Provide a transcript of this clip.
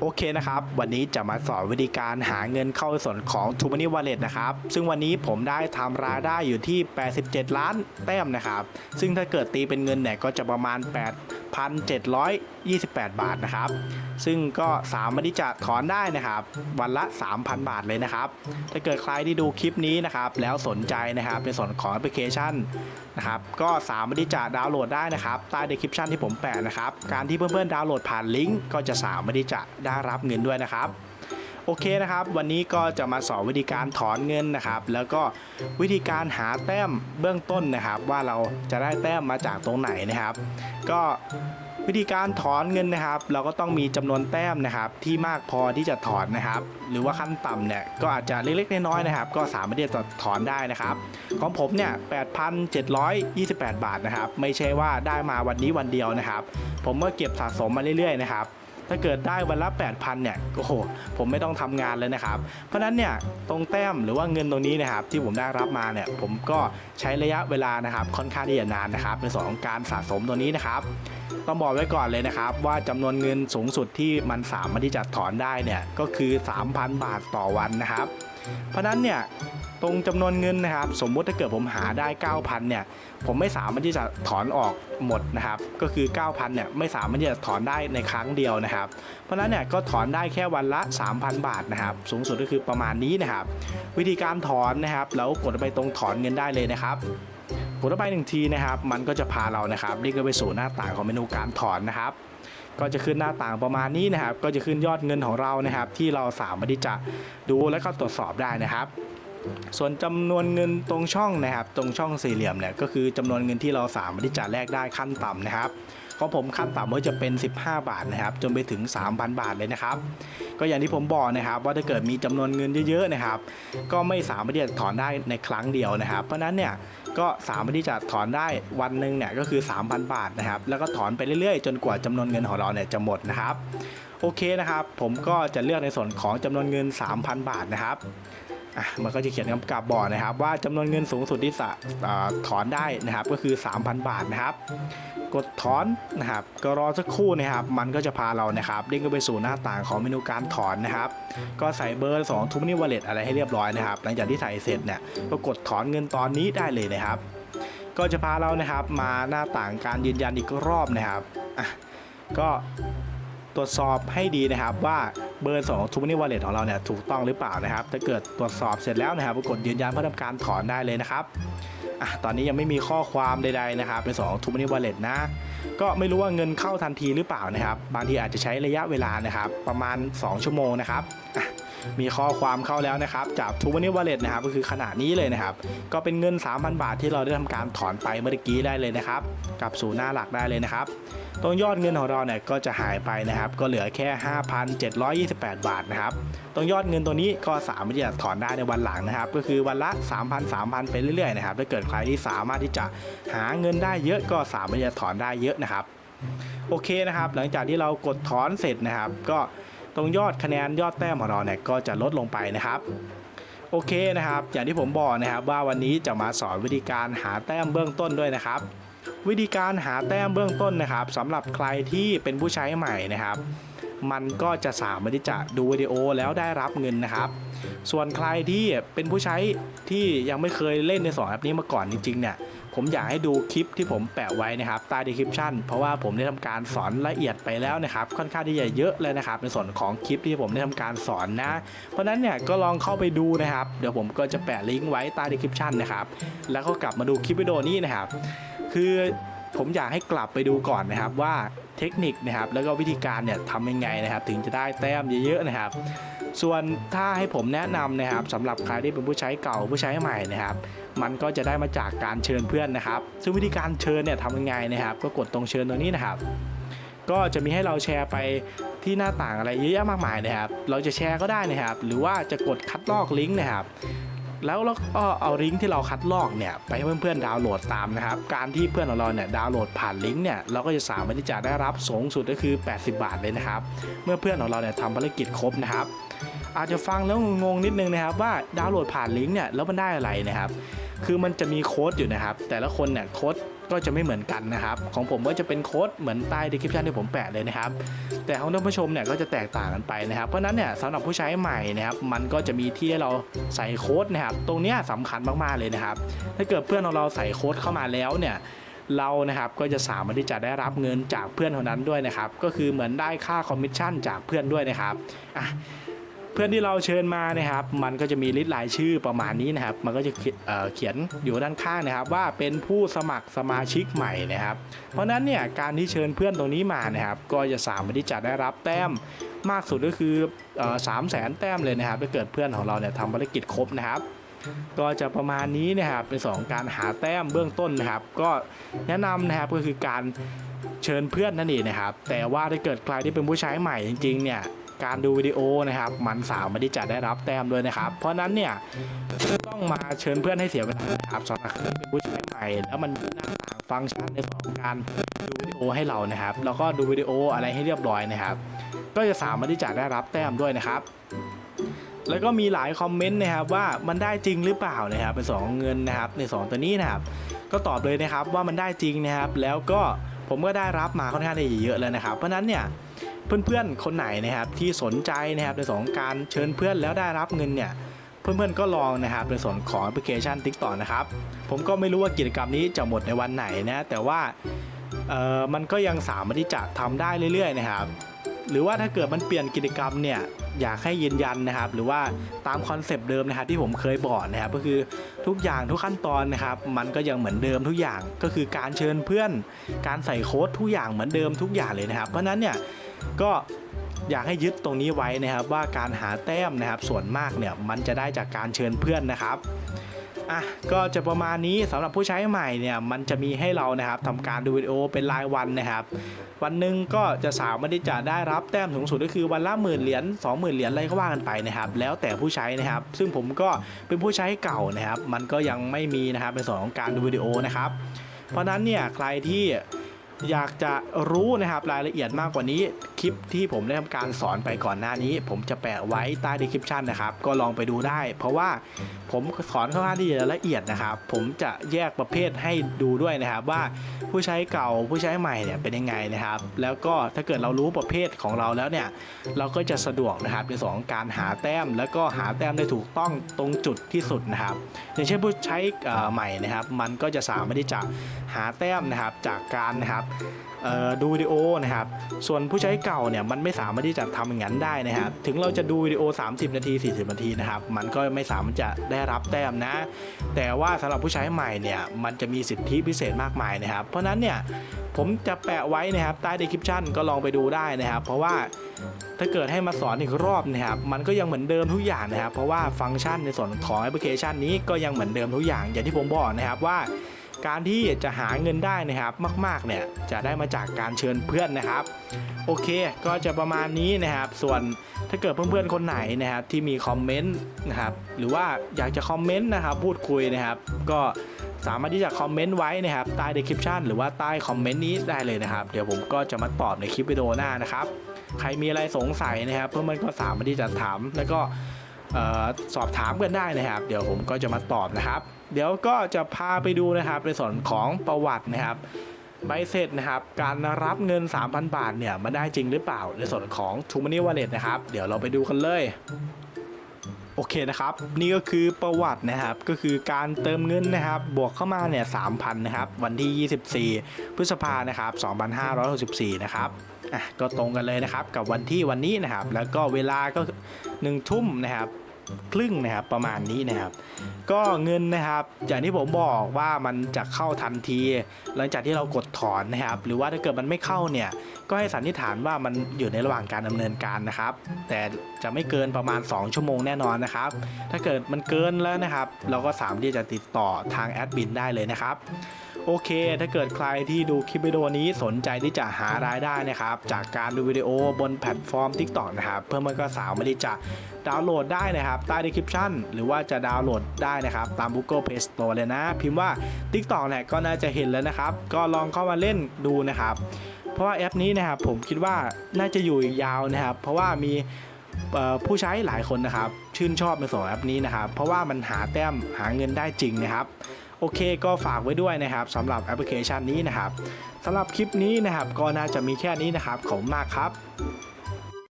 โอเคนะครับ วันนี้จะมาสอนวิธีการหาเงินเข้าส่วนของ t ู m ั n น y Wallet นะครับ ซึ่งวันนี้ผมได้ทำรายได้อยู่ที่ 87 ล้านแต้มนะครับ ซึ่งถ้าเกิดตีเป็นเงินเนี่ยก็จะประมาณ 8 1,728 บาทนะครับ ซึ่งก็สามารถที่จะถอนได้นะครับ วันละ 3,000 บาทเลยนะครับ ถ้าเกิดใครที่ดูคลิปนี้นะครับ แล้วสนใจนะครับในส่วนของแอปพลิเคชันนะครับก็สามารถที่จะดาวน์โหลดได้นะครับใต้ description ที่ผมแปะนะครับ การที่เพื่อนๆดาวน์โหลดผ่านลิงก์ก็จะสามารถที่จะได้รับเงินด้วยนะครับ โอเคนะครับ วันนี้ก็จะมาสอนวิธีการถอนเงินนะครับ แล้วก็วิธีการหาแต้มเบื้องต้นนะครับ ว่าเราจะได้แต้มมาจากตรงไหนนะครับ ก็วิธีการถอนเงินนะครับ เราก็ต้องมีจำนวนแต้มนะครับ ที่มากพอที่จะถอนนะครับ หรือว่าขั้นต่ำเนี่ยก็อาจจะเล็กๆน้อยๆนะครับ ก็สามารถที่จะถอนได้นะครับ ของผมเนี่ย8,728 บาทนะครับ ไม่ใช่ว่าได้มาวันนี้วันเดียวนะครับ ผมก็เก็บสะสมมาเรื่อยๆนะครับ ถ้าเกิดได้วันละ8,000เนี่ยโอ้โหผมไม่ต้องทำงานเลยนะครับ เพราะฉะนั้นเนี่ยตรงแต้มหรือว่าเงินตรงนี้นะครับที่ผมได้รับมาเนี่ยผมก็ใช้ระยะเวลานะครับค่อนข้างที่จะนานนะครับในส่วนของการสะสมตัวนี้นะครับ ต้องบอกไว้ก่อนเลยนะครับ ว่าจำนวนเงินสูงสุดที่มันสามารถที่จะถอนได้เนี่ยก็คือ 3,000 บาทต่อวันนะครับ เพราะนั้นเนี่ยตรงจำนวนเงินนะครับ สมมุติถ้าเกิดผมหาได้ 9,000เนี่ยผมไม่สามารถที่จะถอนออกหมดนะครับ ก็คือ 9,000เนี่ยไม่สามารถที่จะถอนได้ในครั้งเดียวนะครับ เพราะฉะนั้นเนี่ยก็ถอนได้แค่วันละ 3,000 บาทนะครับ สูงสุดก็คือประมาณนี้นะครับ วิธีการถอนนะครับ แล้วกดไปตรงถอนเงินได้เลยนะครับ กดเข้าไปหนึ่งทีนะครับ มันก็จะพาเรานะครับเรียกไปสู่หน้าต่างของเมนูการถอนนะครับ ก็จะขึ้นหน้าต่างประมาณนี้นะครับ ก็จะขึ้นยอดเงินของเรานะครับ ที่เราสามารถที่จะดูและก็ตรวจสอบได้นะครับส่วนจำนวนเงินตรงช่องนะครับ ตรงช่องสี่เหลี่ยมเนี่ยก็คือจำนวนเงินที่เราสามารถที่จะแลกได้ขั้นต่ำนะครับ ของผมขั้นต่ำก็จะเป็น 15 บาทนะครับ จนไปถึง 3,000 บาทเลยนะครับ ก็อย่างที่ผมบอกนะครับ ว่าถ้าเกิดมีจำนวนเงินเยอะๆนะครับ ก็ไม่สามารถที่จะถอนได้ในครั้งเดียวนะครับ เพราะฉะนั้นเนี่ยก็สามารถที่จะถอนได้วันหนึ่งเนี่ยก็คือ 3,000 บาทนะครับ แล้วก็ถอนไปเรื่อยๆ จนกว่าจำนวนเงินของเราเนี่ยจะหมดนะครับโอเคนะครับ ผมก็จะเลือกในส่วนของจำนวนเงิน 3,000 บาทนะครับ อะมันก็จะเขียนกำกับบอกนะครับ ว่าจำนวนเงินสูงสุดที่สะอถอนได้นะครับก็คือ 3,000 บาทนะครับ กดถอนนะครับ ก็รอสักครู่นะครับ มันก็จะพาเรานะครับเด้งไปสู่หน้าต่างของเมนูการถอนนะครับ ก็ใส่เบอร์2 t ูมินิวอลเล็ตอะไรให้เรียบร้อยนะครับ หลังจากที่ใส่เสร็จเนี่ยก็กดถอนเงินตอนนี้ได้เลยนะครับ ก็จะพาเรานะครับมาหน้าต่างการยืนยันอีกรอบนะครับอะก็ ตรวจสอบให้ดีนะครับว่าเบอร์ 2 t ูมินิวอลเล็ตของเราเนี่ยถูกต้องหรือเปล่านะครับ ถ้าเกิดตรวจสอบเสร็จแล้วนะครับก็กดยืนยันเพื่อทำการถอนได้เลยนะครับอะตอนนี้ยังไม่มีข้อความใดๆนะครับเป็นสองทูมินิวอลเล็ตนะ ก็ไม่รู้ว่าเงินเข้าทันทีหรือเปล่านะครับ บางทีอาจจะใช้ระยะเวลานะครับ ประมาณ 2 ชั่วโมงนะครับอะ มีข้อความเข้าแล้วนะครับจาก t ูมินิวอลเล็ตนะครับก็คือขนาดนี้เลยนะครับ ก็เป็นเงิน 3,000 บาทที่เราได้ทำการถอนไปเมื่อกี้ได้เลยนะครับกลับสู่หน้าหลักได้เลยนะครับตรงยอดเงินของเราเนี่ยก็จะหายไปนะครับ ก็เหลือแค่ 5,728 บาทนะครับตรงยอดเงินตัวนี้ก็สามารถที่จะถอนได้ในวันหลังนะครับ ก็คือวันละ 3,000 3,000 ไปเรื่อยๆนะครับถ้าเกิดใครที่สามารถที่จะหาเงินได้เยอะก็สามารถที่จะถอนได้เยอะนะครับ โอเคนะครับ หลังจากที่เรากดถอนเสร็จนะครับ ก็ ตรงยอดคะแนนยอดแต้มของเราเนี่ยก็จะลดลงไปนะครับโอเคนะครับ อย่างที่ผมบอกนะครับว่าวันนี้จะมาสอนวิธีการหาแต้มเบื้องต้นด้วยนะครับ วิธีการหาแต้มเบื้องต้นนะครับสำหรับใครที่เป็นผู้ใช้ใหม่นะครับ มันก็จะสามารถที่จะดูวิดีโอแล้วได้รับเงินนะครับ ส่วนใครที่เป็นผู้ใช้ที่ยังไม่เคยเล่นในสองแอปนี้มาก่อนจริงๆเนี่ย ผมอยากให้ดูคลิปที่ผมแปะไว้นะครับใต้ description เพราะว่าผมได้ทำการสอนละเอียดไปแล้วนะครับค่อนข้างที่จะเยอะเลยนะครับในส่วนของคลิปที่ผมได้ทำการสอนนะ เพราะฉะนั้นเนี่ยก็ลองเข้าไปดูนะครับ เดี๋ยวผมก็จะแปะลิงก์ไว้ใต้ description นะครับแล้วก็กลับมาดูคลิปวิดีโอนี้นะครับ คือผมอยากให้กลับไปดูก่อนนะครับว่าเทคนิคนะครับแล้วก็วิธีการเนี่ยทำยังไงนะครับ ถึงจะได้แต้มเยอะๆนะครับ ส่วนถ้าให้ผมแนะนำนะครับสำหรับใครที่เป็นผู้ใช้เก่าผู้ใช้ใหม่นะครับ มันก็จะได้มาจากการเชิญเพื่อนนะครับ ซึ่งวิธีการเชิญเนี่ยทำยังไงนะครับ ก็กดตรงเชิญตรงนี้นะครับ ก็จะมีให้เราแชร์ไปที่หน้าต่างอะไรเยอะแยะมากมายนะครับ เราจะแชร์ก็ได้นะครับ หรือว่าจะกดคัดลอกลิงก์นะครับ แล้วเราก็เอาลิงก์ที่เราคัดลอกเนี่ยไปให้เพื่อนๆดาวน์โหลดตามนะครับ การที่เพื่อนของเราเนี่ยดาวน์โหลดผ่านลิงก์เนี่ยเราก็จะสามารถที่จะได้รับสูงสุดก็คือ 80 บาทเลยนะครับ เมื่อเพื่อนของเราเนี่ยทำภารกิจครบนะครับ อาจจะฟังแล้วงงนิดนึงนะครับ ว่าดาวน์โหลดผ่านลิงก์เนี่ยแล้วมันได้อะไรนะครับ คือมันจะมีโค้ดอยู่นะครับ แต่ละคนเนี่ยโค้ด ก็จะไม่เหมือนกันนะครับ ของผมก็จะเป็นโค้ดเหมือนใต้ description ที่ผมแปะเลยนะครับ แต่ของท่านผู้ชมเนี่ยก็จะแตกต่างกันไปนะครับ เพราะนั้นเนี่ยสำหรับผู้ใช้ใหม่นะครับ มันก็จะมีที่ให้เราใส่โค้ดนะครับ ตรงนี้ยสำคัญมากๆเลยนะครับ ถ้าเกิดเพื่อนของเราใส่โค้ดเข้ามาแล้วเนี่ยเรานะครับก็จะสามารถที่จะได้รับเงินจากเพื่อนคนนั้นด้วยนะครับ ก็คือเหมือนได้ค่าคอมมิชชั่นจากเพื่อนด้วยนะครับอะ เพื่อนที่เราเชิญมานะครับ มันก็จะมีลิสต์รายชื่อประมาณนี้นะครับ มันก็จะเขียนเอ่อเขียนอยู่ด้านข้างนะครับ ว่าเป็นผู้สมัครสมาชิกใหม่นะครับ เพราะฉะนั้นเนี่ยการที่เชิญเพื่อนตรงนี้มานะครับ ก็จะสามารถที่จะได้รับแต้มมากสุดก็คือสามแสนแต้มเลยนะครับถ้าเกิดเพื่อนของเราเนี่ยทำภารกิจครบนะครับก็จะประมาณนี้นะครับเป็นสองการหาแต้มเบื้องต้นนะครับ ก็แนะนำนะครับก็คือการเชิญเพื่อนนั่นเองนะครับ แต่ว่าถ้าเกิดใครที่เป็นผู้ใช้ใหม่จริงๆเนี่ย การดูวิดีโอนะครับ มันสามารถที่จะได้รับแต้มด้วยนะครับ เพราะนั้นเนี่ยต้องมาเชิญเพื่อนให้เสียเวลานะครับสำหรับเป็นผู้ใช้ใหม่ แล้วมันมีหน้าต่างฟังก์ชันในส่วนของการดูวิดีโอให้เรานะครับ แล้วก็ดูวิดีโออะไรให้เรียบร้อยนะครับ ก็จะสามารถที่จะได้รับแต้มด้วยนะครับแล้วก็มีหลายคอมเมนต์นะครับว่ามันได้จริงหรือเปล่านะครับเป็นสองเงินนะครับในสองตัวนี้นะครับ ก็ตอบเลยนะครับว่ามันได้จริงนะครับ แล้วก็ ผมก็ได้รับมาค่อนข้างได้เยอะเลยนะครับ เพราะนั้นเนี่ยเพื่อนๆคนไหนนะครับที่สนใจนะครับในส่วนของการเชิญเพื่อนแล้วได้รับเงินเนี่ยเพื่อนๆก็ลองนะครับในส่วนของแอปพลิเคชัน TikTok นะครับผมก็ไม่รู้ว่ากิจกรรมนี้จะหมดในวันไหนนะแต่ว่ามันก็ยังสามารถที่จะทำได้เรื่อยๆนะครับ หรือว่าถ้าเกิดมันเปลี่ยนกิจกรรมเนี่ยอยากให้ยืนยันนะครับ หรือว่าตามคอนเซปต์เดิมนะครับที่ผมเคยบอกนะครับก็คือทุกอย่างทุกขั้นตอนนะครับ มันก็ยังเหมือนเดิมทุกอย่างก็คือการเชิญเพื่อน การใส่โค้ดทุกอย่างเหมือนเดิมทุกอย่างเลยนะครับ เพราะนั้นเนี่ยก็อยากให้ยึดตรงนี้ไว้นะครับว่าการหาแต้มนะครับ ส่วนมากเนี่ยมันจะได้จากการเชิญเพื่อนนะครับ อะก็จะประมาณนี้สำหรับผู้ใช้ใหม่เนี่ยมันจะมีให้เรานะครับทำการดูวิดีโอเป็นรายวันนะครับ วันหนึ่งก็จะสามารถที่จะได้รับแต้มสูงสุดก็คือวันละหมื่นเหรียญ20,000 เหรียญอะไรก็ว่ากันไปนะครับ แล้วแต่ผู้ใช้นะครับ ซึ่งผมก็เป็นผู้ใช้เก่านะครับ มันก็ยังไม่มีนะครับในส่วนของการดูวิดีโอนะครับ เพราะนั้นเนี่ยใครที่อยากจะรู้นะครับรายละเอียดมากกว่านี้คลิปที่ผมได้ทำการสอนไปก่อนหน้านี้ ผมจะแปะไว้ใต้ description นะครับ ก็ลองไปดูได้ เพราะว่าผมสอนค่อนข้างที่จะละเอียดนะครับ ผมจะแยกประเภทให้ดูด้วยนะครับ ว่าผู้ใช้เก่าผู้ใช้ใหม่เนี่ยเป็นยังไงนะครับ แล้วก็ถ้าเกิดเรารู้ประเภทของเราแล้วเนี่ย เราก็จะสะดวกนะครับในส่วนของการหาแต้ม แล้วก็หาแต้มได้ถูกต้องตรงจุดที่สุดนะครับ อย่างเช่นผู้ใช้ใหม่นะครับ มันก็จะสามารถที่จะหาแต้มนะครับจากการนะครับดูวิดีโอนะครับ ส่วนผู้ใช้เก่าเนี่ยมันไม่สามารถที่จะทำอย่างนั้นได้นะครับ ถึงเราจะดูวิดีโอ 30 นาที 40 นาทีนะครับ มันก็ไม่สามารถจะได้รับแต้มนะ แต่ว่าสำหรับผู้ใช้ใหม่เนี่ยมันจะมีสิทธิพิเศษมากมายนะครับ เพราะฉะนั้นเนี่ยผมจะแปะไว้นะครับใต้ description ก็ลองไปดูได้นะครับ เพราะว่าถ้าเกิดให้มาสอนอีกรอบนะครับมันก็ยังเหมือนเดิมทุกอย่างนะครับ เพราะว่าฟังก์ชันในส่วนของแอปพลิเคชันนี้ก็ยังเหมือนเดิมทุกอย่างอย่างที่ผมบอกนะครับว่า การที่จะหาเงินได้นะครับมากๆเนี่ยจะได้มาจากการเชิญเพื่อนนะครับ โอเคก็จะประมาณนี้นะครับ ส่วนถ้าเกิดเพื่อนๆคนไหนนะครับที่มีคอมเมนต์นะครับหรือว่าอยากจะคอมเมนต์นะครับพูดคุยนะครับ ก็สามารถที่จะคอมเมนต์ไว้นะครับใต้ description หรือว่าใต้คอมเมนต์นี้ได้เลยนะครับ เดี๋ยวผมก็จะมาตอบในคลิปวิดีโอหน้านะครับ ใครมีอะไรสงสัยนะครับเพื่อนๆก็สามารถที่จะถามแล้วก็สอบถามกันได้นะครับ เดี๋ยวผมก็จะมาตอบนะครับ เดี๋ยวก็จะพาไปดูนะครับในส่วนของประวัตินะครับใบเสร็จนะครับ การรับเงิน 3,000 บาทเนี่ยมันได้จริงหรือเปล่า ในส่วนของ t o m o n e y Wallet นะครับ เดี๋ยวเราไปดูกันเลยโอเคนะครับ นี่ก็คือประวัตินะครับก็คือการเติมเงินนะครับ บวกเข้ามาเนี่ย3,000นะครับวันที่ 24 พฤษภานะครับ2564 นะครับอะก็ตรงกันเลยนะครับกับวันที่วันนี้นะครับ แล้วก็เวลาก็1ทุ่มนะครับ ครึ่งนะครับประมาณนี้นะครับ ก็เงินนะครับ อย่างที่ผมบอกว่ามันจะเข้าทันที หลังจากที่เรากดถอนนะครับ หรือว่าถ้าเกิดมันไม่เข้าเนี่ย ก็ให้สันนิษฐานว่ามันอยู่ในระหว่างการดำเนินการนะครับ แต่จะไม่เกินประมาณ 2 ชั่วโมงแน่นอนนะครับ ถ้าเกิดมันเกินแล้วนะครับ เราก็สามารถที่จะติดต่อทางแอดมินได้เลยนะครับ โอเค ถ้าเกิดใครที่ดูคลิปวิดีโอนี้สนใจที่จะหารายได้นะครับ จากการดูวิดีโอบนแพลตฟอร์ม TikTok นะครับ เพื่อมันก็สามารถที่จะดาวน์โหลดได้นะครับ ใต้ description หรือว่าจะดาวน์โหลดได้นะครับ ตาม Google Play Store เลยนะ พิมพ์ว่า TikTok เนี่ยก็น่าจะเห็นแล้วนะครับ ก็ลองเข้ามาเล่นดูนะครับ เพราะว่าแอปนี้นะครับผมคิดว่าน่าจะอยู่อีกยาวนะครับ เพราะว่ามีผู้ใช้หลายคนนะครับ ชื่นชอบในส่วนของแอปนี้นะครับ เพราะว่ามันหาแต้มหาเงินได้จริงนะครับ โอเคก็ฝากไว้ด้วยนะครับสำหรับแอปพลิเคชันนี้นะครับสำหรับคลิปนี้นะครับก็น่าจะมีแค่นี้นะครับขอบมากครับ